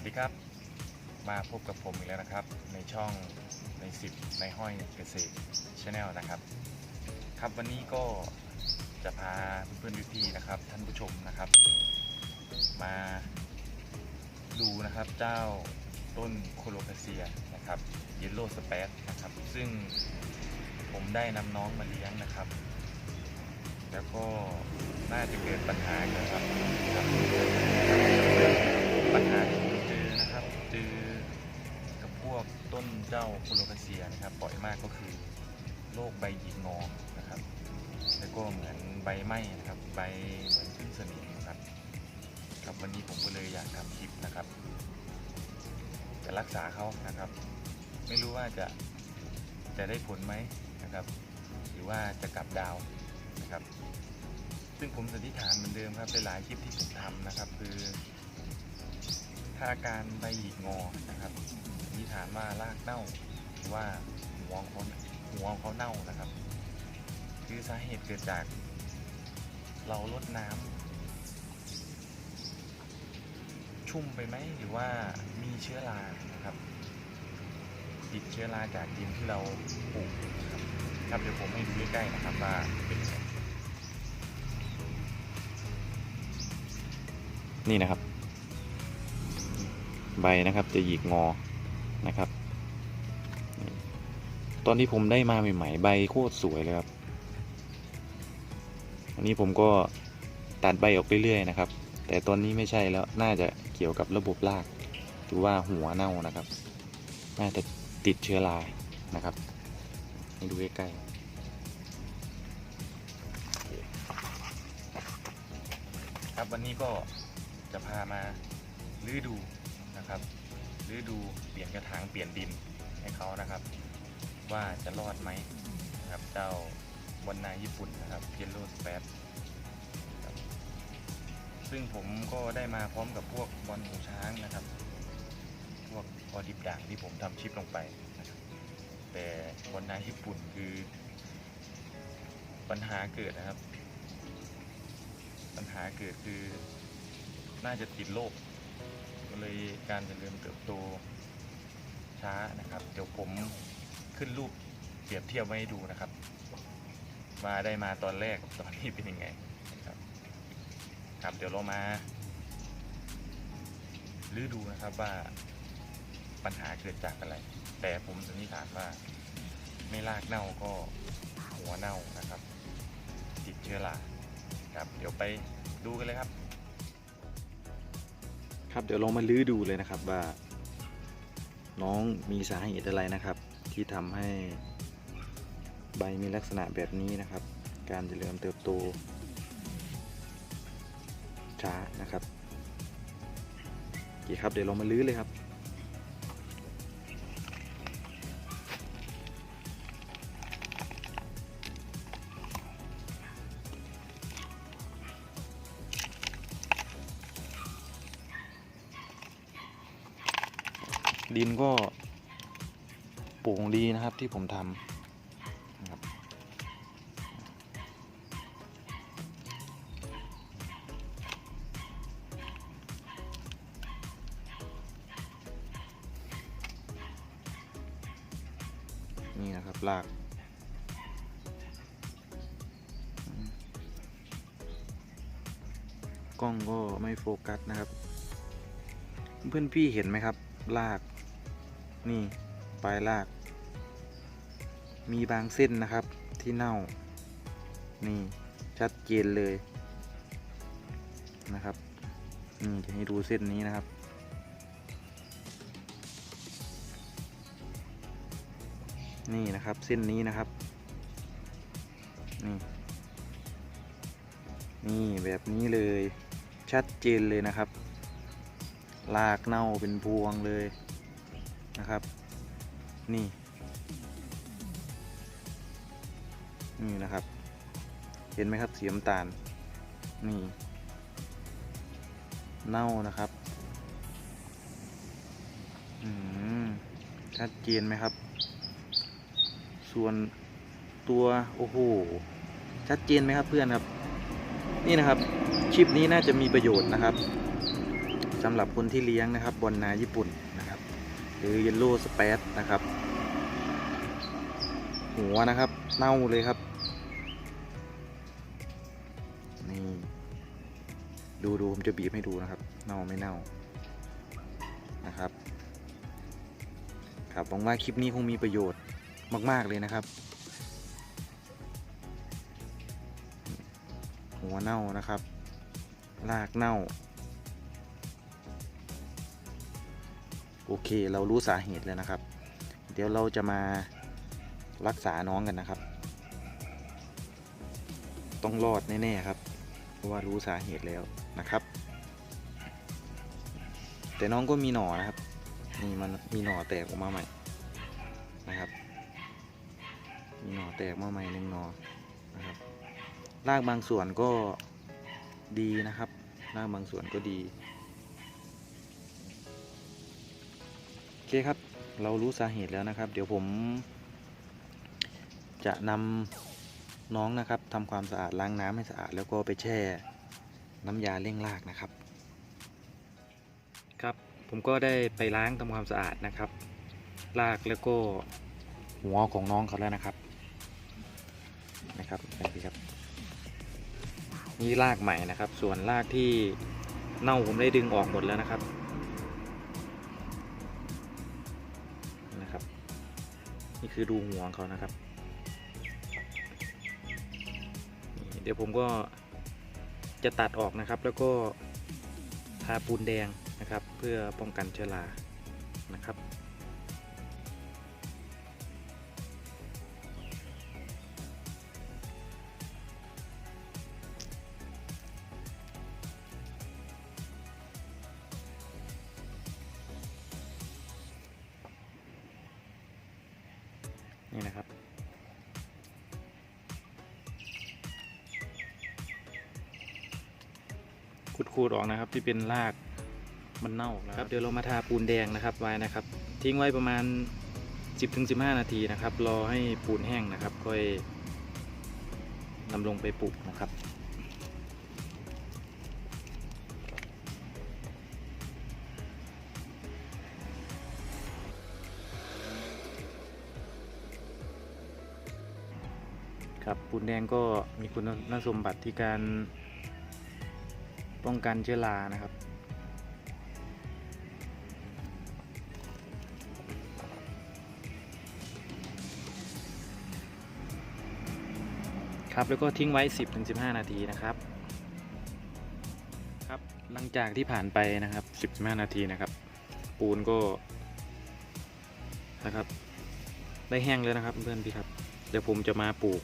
วัสดีครับ มาพบกับผมอีกแล้วนะครับ ในช่องในสิบในห้อยเกษตรชาแนลนะครับ ครับวันนี้ก็จะพาเพื่อนๆพี่ๆนะครับ ท่านผู้ชมนะครับ มาดูนะครับเจ้าต้นโคโลคาเซียนะครับเยลโล่สเปซนะครับ ซึ่งผมได้นำน้องมาเลี้ยงนะครับ แล้วก็น่าจะเกิดปัญหาเกี่ยวกับครับปัญหาที่ผมเจอนะครับเจอกับพวก ต้นเจ้าโคโลคาเซียนะครับบ่อยมากก็คือโรคใบหยิกงอนะครับ แล้วก็เหมือนใบไหม้นะครับใบเหมือนขึ้นสนิมนะครับครับวันนี้ผมก็เลยอยากทำคลิปนะครับจะรักษาเขานะครับ ไม่รู้ว่าจะจะได้ผลไหมนะครับ หรือว่าจะกลับดาวนะครับ ซึ่งผมสันนิษฐานเหมือนเดิมครับในหลายคลิปที่ผมทำนะครับ คือถ้าอาการใบหยิกงอนะครับ ฐานว่ารากเน่าหรือว่าหัวของเขาหัวของเขาเน่านะครับ คือสาเหตุเกิดจาก เราลดน้ำชุ่มไปไหมหรือว่ามีเชื้อรานะครับ ติดเชื้อราจากดินที่เราปลูกนะครับครับเดี๋ยวผมให้ดูใกล้ๆนะครับว่าเป็นยังไงนี่นะครับ ใบนะครับจะหยิกงอ นะครับ ตอนที่ผมได้มาใหม่ๆใบโคตรสวยเลยครับ อันนี้ผมก็ตัดใบออกเรื่อยๆนะครับ แต่ตอนนี้ไม่ใช่แล้วน่าจะเกี่ยวกับระบบรากหรือว่าหัวเน่านะครับ น่าจะติดเชื้อรานะครับให้ดูใกล้ๆครับวันนี้ก็จะพามาลื้อดูนะครับ ลื้อดูเปลี่ยนกระถางเปลี่ยนดินให้เขานะครับ ว่าจะรอดไหมนะครับเจ้าบนนาญี่ปุ่นนะครับเยลโล่สเปซซึ่งผมก็ได้มาพร้อมกับพวกบอลหูช้างนะครับ พวกพอดิบด่างที่ผมทำชิปลงไปนะครับแต่บนนาญี่ปุ่นคือปัญหาเกิดนะครับ ปัญหาเกิดคือน่าจะติดโรค เลยการเจริญเติบโตช้านะครับ เดี๋ยวผมขึ้นรูปเปรียบเทียบไว้ให้ดูนะครับมาได้มาตอนแรกตอนนี้เป็นยังไงนะครับครับเดี๋ยวเรามาลื้อดูนะครับว่าปัญหาเกิดจากอะไร แต่ผมสันนิษฐานว่าไม่รากเน่าก็หัวเน่านะครับ ติดเชื้อราครับ เดี๋ยวไปดูกันเลยครับ ครับ เดี๋ยวลองมาลื้อดูเลยนะครับว่า น้องมีสาเหตุอะไรนะครับ ที่ทำให้ใบมีลักษณะแบบนี้นะครับ การเจริญเติบโต ช้านะครับโอเคครับเดี๋ยวลองมาลื้อเลยครับ ดินก็โป่งดีนะครับที่ผมทำนะครับนี่นะครับลากกล้องก็ไม่โฟกัสนะครับ เพื่อนพี่เห็นไหมครับ ลาก นี่ปลายลาก มีบางเส้นนะครับที่เน่า นี่ชัดเจนเลยนะครับ นี่จะให้ดูเส้นนี้นะครับ นี่นะครับเส้นนี้นะครับ นี่ นี่แบบนี้เลยชัดเจนเลยนะครับลากเน่าเป็นพวงเลย นะครับ นี่ นี่นะครับ เห็นไหมครับสีน้ำตาล นี่ เน่านะครับชัดเจนไหมครับ ส่วนตัวโอ้โห ชัดเจนไหมครับเพื่อนครับ นี่นะครับคลิปนี้น่าจะมีประโยชน์นะครับสำหรับคนที่เลี้ยงนะครับบอลนาญี่ปุ่นนะครับ หรือ Yellow s p a d นะครับ หัวนะครับเน่าเลยครับนี่ดูดูผมจะบีบให้ดูนะครับ เน่าไม่เน่านะครับครับหวังว่าคลิปนี้คงมีประโยชน์มาก ๆ เลยนะครับ หัวเน่านะครับ รากเน่า โอเคเรารู้สาเหตุแล้วนะครับ เดี๋ยวเราจะมารักษาน้องกันนะครับ ต้องรอดแน่ๆครับเพราะว่ารู้สาเหตุแล้วนะครับ แต่น้องก็มีหน่อนะครับนี่มันมีหน่อแตกออกมาใหม่นะครับ มีหน่อแตกมาใหม่หนึ่งหน่อนะครับรากบางส่วนก็ดีนะครับรากบางส่วนก็ดี เคครับ เรารู้สาเหตุแล้วนะครับ เดี๋ยวผมจะนำน้องนะครับทำความสะอาดล้างน้ำให้สะอาด แล้วก็ไปแช่น้ำยาเร่งรากนะครับ ครับผมก็ได้ไปล้างทำความสะอาดนะครับรากแล้วก็หัวของน้องเขาแล้วนะครับนะครับนี่ครับนี่รากใหม่นะครับ ส่วนรากที่เน่าผมได้ดึงออกหมดแล้วนะครับนะครับ นี่คือดูหัวของเขานะครับ เดี๋ยวผมก็จะตัดออกนะครับ แล้วก็ทาปูนแดงนะครับ เพื่อป้องกันเชื้อรานะครับ นี่นะครับขูดออกนะครับที่เป็นรากมันเน่านะครับเดี๋ยวเรามาทาปูนแดงนะครับไว้นะครับ ทิ้งไว้ประมาณ 10-15 นาทีนะครับ รอให้ปูนแห้งนะครับค่อยนำลงไปปลูกนะครับ ครับปูนแดงก็มีคุณสมบัติที่การป้องกันเชื้อรานะครับ ครับแล้วก็ทิ้งไว้ 10-15 นาทีนะครับครับหลังจากที่ผ่านไปนะครับ 15 นาทีนะครับ ปูนก็นะครับ ได้แห้งเลยนะครับเพื่อนพี่ครับ เดี๋ยวผมจะมาปลูก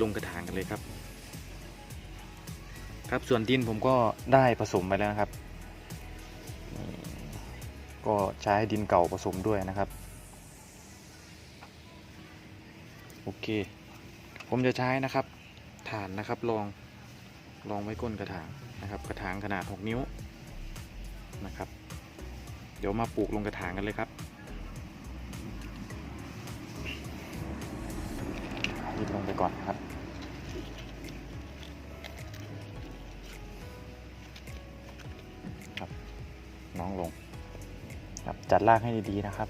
ลงกระถางกันเลยครับ ครับส่วนดินผมก็ได้ผสมไปแล้วนะครับก็ใช้ดินเก่าผสมด้วยนะครับ โอเค ผมจะใช้นะครับฐานนะครับลองลองไว้ก้นกระถางนะครับ กระถางขนาด 6 นิ้วนะครับ เดี๋ยวมาปลูกลงกระถางกันเลยครับ ดินลงไปก่อนครับ ครับ น้องลง ครับจัดรากให้ดีๆนะครับ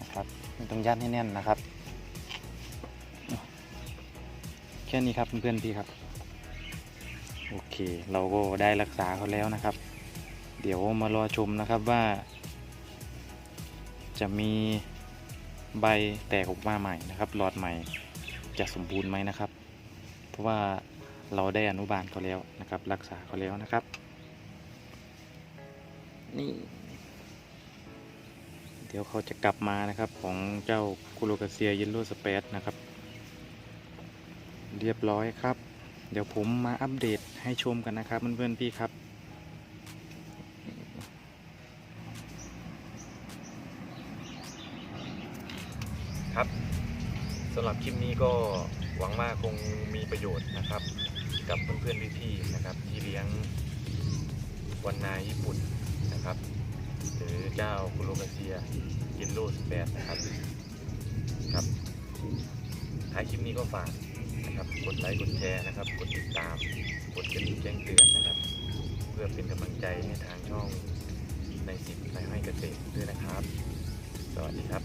นะครับม่ต้องยัดให้แน่นนะครับ ค่นี้ครับเพื่อนๆพี่ครับ โอเค เราก็ได้รักษาเขาแล้วนะครับ เดี๋ยวมารอชมนะครับว่า จะมีใบแตกออกมาใหม่นะครับ หลอดใหม่จะสมบูรณ์ไหมนะครับ เพราะว่าเราได้อนุบาลเขาแล้วนะครับ รักษาเขาแล้วนะครับ นี่ เดี๋ยวเขาจะกลับมานะครับของเจ้าคุโรกาเซียยินโลสเปซนะครับ เรียบร้อยครับ เดี๋ยวผมมาอัปเดตให้ชมกันนะครับ เพื่อนๆพี่ครับ ครับสำหรับคลิปนี้ก็หวังว่าคงมีประโยชน์นะครับ กับเพื่อนๆพี่ๆนะครับ ที่เลี้ยงวันนาญี่ปุ่นนะครับ หรือเจ้าคุโรกาเซียกินโลสแปดนะครับครับท้ายคลิปนี้ก็ฝาก นะครับ กดไลค์ กดแชร์นะครับ กดติดตาม กดกระดิ่งแจ้งเตือนนะครับ เพื่อเป็นกำลังใจให้ทางช่องในสิบในให้เกษตรด้วยนะครับ สวัสดีครับ